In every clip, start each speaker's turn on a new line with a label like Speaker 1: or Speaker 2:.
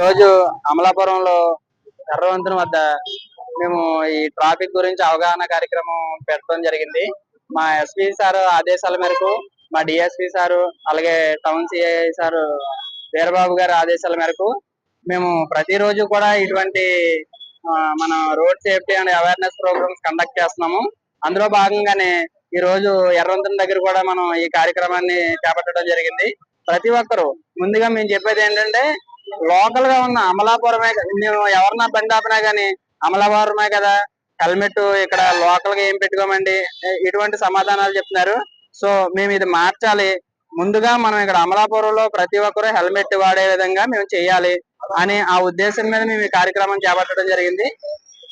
Speaker 1: రోజు అమలాపురంలో ఎర్రవంతుని వద్ద మేము ఈ ట్రాఫిక్ గురించి అవగాహన కార్యక్రమం పెట్టడం జరిగింది. మా ఎస్పీ సార్ ఆదేశాల మేరకు మా డిఎస్పీ సారు అలాగే టౌన్ సిఐ సారు వీరబాబు గారి ఆదేశాల మేరకు మేము ప్రతిరోజు కూడా ఇటువంటి మన road safety and awareness programmes conduct చేస్తున్నాము. అందులో భాగంగానే ఈ రోజు ఎర్రవంతుని దగ్గర కూడా మనం ఈ కార్యక్రమాన్ని చేపట్టడం జరిగింది. ప్రతి ఒక్కరు ముందుగా మేము చెప్పేది ఏంటంటే లోకల్గా ఉన్న అమలాపురమే నేను మేము ఎవరన్నా బండి ఆపినా గానీ అమలాపురమే కదా. హెల్మెట్ ఇక్కడ లోకల్గా ఏం పెట్టుకోమండి? ఇటువంటి సమాధానాలు చెప్తున్నారు. సో మేము ఇది మార్చాలి. ముందుగా మనం ఇక్కడ అమలాపురంలో ప్రతి ఒక్కరూ హెల్మెట్ వాడే విధంగా మేము చేయాలి అని ఆ ఉద్దేశం మీద మేము ఈ కార్యక్రమం చేపట్టడం జరిగింది.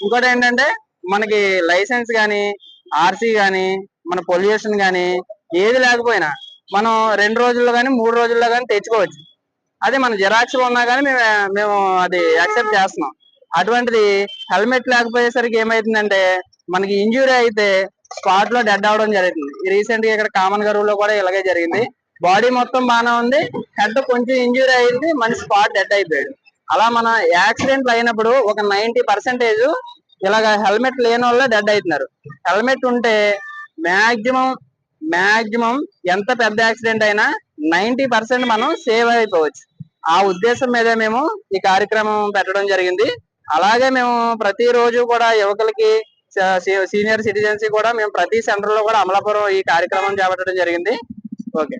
Speaker 1: ఇంకోటి ఏంటంటే మనకి లైసెన్స్ గాని ఆర్సీ గాని మన పొల్యూషన్ గాని ఏది లేకపోయినా మనం రెండు రోజుల్లో గాని మూడు రోజుల్లో గాని తెచ్చుకోవచ్చు. అదే మన జిరాక్స్ ఉన్నా కానీ మేము మేము అది యాక్సెప్ట్ చేస్తున్నాం. అటువంటిది హెల్మెట్ లేకపోయేసరికి ఏమైతుందంటే మనకి ఇంజురీ అయితే స్పాట్లో డెడ్ అవడం జరుగుతుంది. రీసెంట్గా ఇక్కడ కామన్ గరువులో కూడా ఇలాగే జరిగింది. బాడీ మొత్తం బాగానే ఉంది. హెడ్ కొంచెం ఇంజురీ అయింది. మన స్పాట్ డెడ్ అయిపోయాడు. అలా మన యాక్సిడెంట్లు అయినప్పుడు ఒక నైన్టీ పర్సెంటేజ్ ఇలాగ హెల్మెట్ లేని వాళ్ళే డెడ్ అవుతున్నారు. హెల్మెట్ ఉంటే మాక్సిమం మాక్సిమం ఎంత పెద్ద యాక్సిడెంట్ అయినా నైన్టీ పర్సెంట్ మనం సేవ్ అయిపోవచ్చు. ఆ ఉద్దేశం మీద మేము ఈ కార్యక్రమం పెట్టడం జరిగింది. అలాగే మేము ప్రతిరోజు కూడా యువకులకి సీనియర్ సిటిజన్స్ కూడా మేము ప్రతి సెంటర్లో కూడా అమలాపురం ఈ కార్యక్రమం చేపట్టడం జరిగింది. ఓకే.